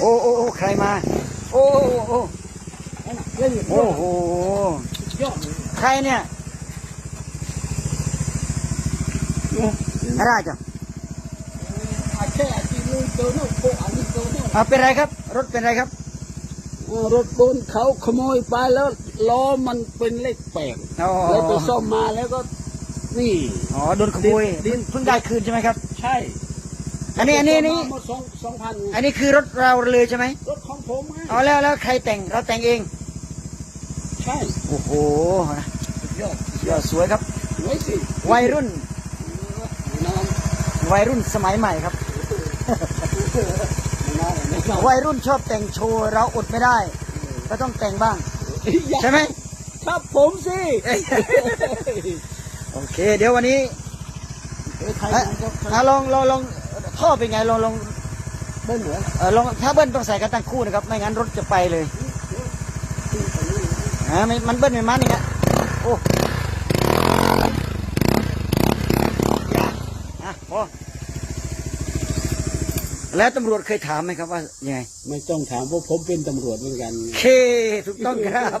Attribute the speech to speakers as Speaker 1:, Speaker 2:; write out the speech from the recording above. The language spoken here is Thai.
Speaker 1: โอ้โอ้โอ้ใครมา โอ้โอ้โอ้
Speaker 2: เล่น
Speaker 1: โอ้โห
Speaker 2: ยอดเลย
Speaker 1: ใครเนี่ยอะไรจ้ะ
Speaker 2: อาแค่ที่นู่นเจอนู่นโปะอันนี้เจอนู่น
Speaker 1: อ่าเป็นไรครับ รถเป็นไรครับ
Speaker 2: เออรถบนเขาขโมยไปแล้วล้อมันเป็นเลขแปด
Speaker 1: อ๋อ
Speaker 2: แล้วไปซ่อมมาแล้วก็นี่
Speaker 1: อ๋อ โดนขโมย
Speaker 2: ดิน
Speaker 1: เพิ่งได้คืนใช่ไหมครับ
Speaker 2: ใช่
Speaker 1: อันนี้อันนี้อันนี้
Speaker 2: หมดสองสองพัน
Speaker 1: อันนี้คือรถเราเลยใช่ไหม
Speaker 2: รถของผมไง
Speaker 1: อ๋อแล้วแล้วใครแต่งเราแต่งเอง
Speaker 2: ใช่
Speaker 1: โอ้โห
Speaker 2: สุดยอด
Speaker 1: ยอดสวยครับ
Speaker 2: ไว้สิ
Speaker 1: วัยรุ่น
Speaker 2: น้อง
Speaker 1: วัยรุ่นสมัยใหม่ครับ
Speaker 2: น้องไม่ชอบ
Speaker 1: วัยรุ่นชอบแต่งโชว์เราอดไม่ได้ ก็ต้องแต่งบ้าง ใช่ไหม
Speaker 2: ครับผมสิ
Speaker 1: โอเค เดี๋ยววันนี้
Speaker 2: เอ้ยใคร
Speaker 1: อะ
Speaker 2: มาก็
Speaker 1: อะลองลองลอง ท่อเป็นไงลองลอง
Speaker 2: เบิ้ลเหรอ
Speaker 1: เออลองถ้าเบิ้ลต้องใส่กันตั้งคู่นะครับ ไม่งั้นรถจะไปเลยอ่าไม่มันเบิ้ลไม่มันนี่ฮะโอ้อย่าอะพอแล้วตำรวจเคยถามไหมครับว่ายังไง
Speaker 2: ไม่ต้องถามเพราะผมเป็นตำรวจเหมือนกัน
Speaker 1: เคถูกต้องครับ